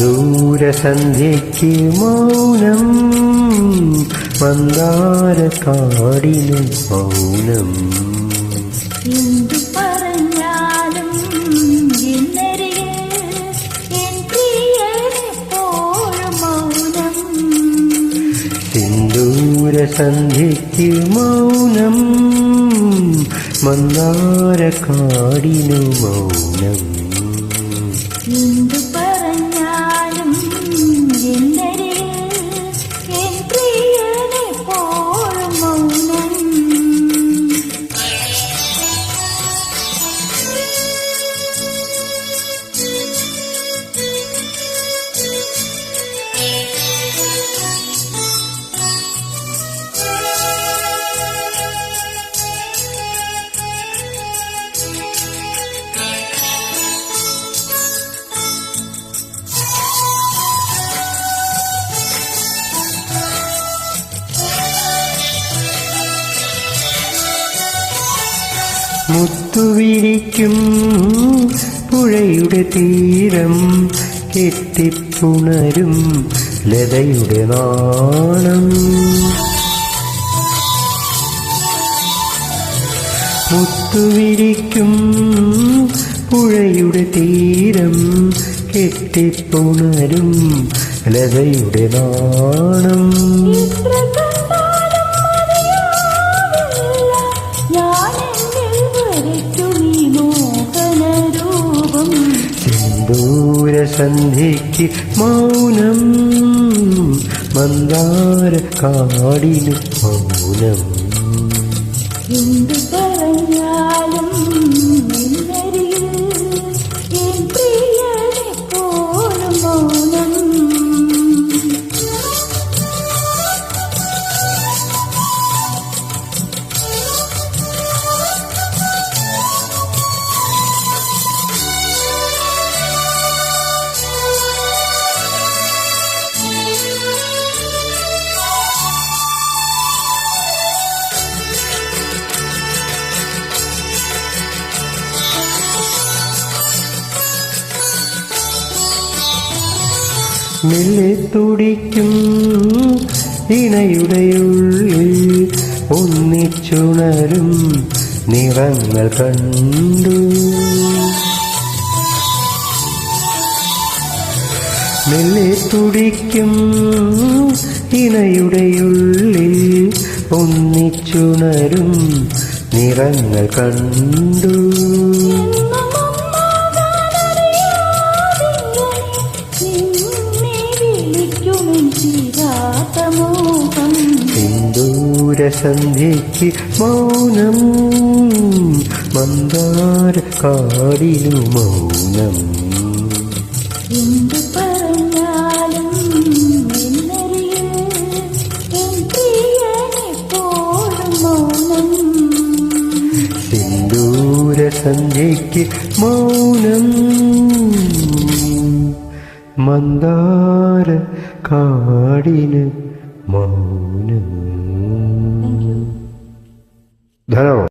ദൂരസന്ധ്യയ്ക്ക് മൗനം മന്ദാരക്കാടിനും മൗനം. എന്തു പറഞ്ഞാലും സിന്ദൂരസന്ധ്യയ്ക്ക് മൗനം മന്ദാരക്കാടിനു മൗനം. മുത്തുവിരിക്കും പുഴയുടെ തീരം കെട്ടിപ്പുണരും ലതയുടെ നാണം. മുത്തുവിരിക്കും പുഴയുടെ തീരം കെട്ടിപ്പുണരും ലതയുടെ നാണം. സിന്ദൂരസന്ധ്യയ്ക്ക് മൗനം മന്ദാര കാടിനു മൗനം. എന്തു മെല്ലെ തുടിക്കും ഇണയുടെ ഉള്ളിൽ ഒന്നിച്ചുണരും നിറങ്ങൾ കണ്ടു. മെല്ലെ തുടിക്കും ഇണയുടെ ഉള്ളിൽ ഒന്നിച്ചുണരും നിറങ്ങൾ കണ്ടു. സിന്ദൂരസന്ധ്യയ്ക്ക് മൗനം മന്ദാര കാടിനു മൗനം. സന്ധ്യയ്ക്ക് മൗനം മന്ദാര കാടിന് മൗനം. ধরো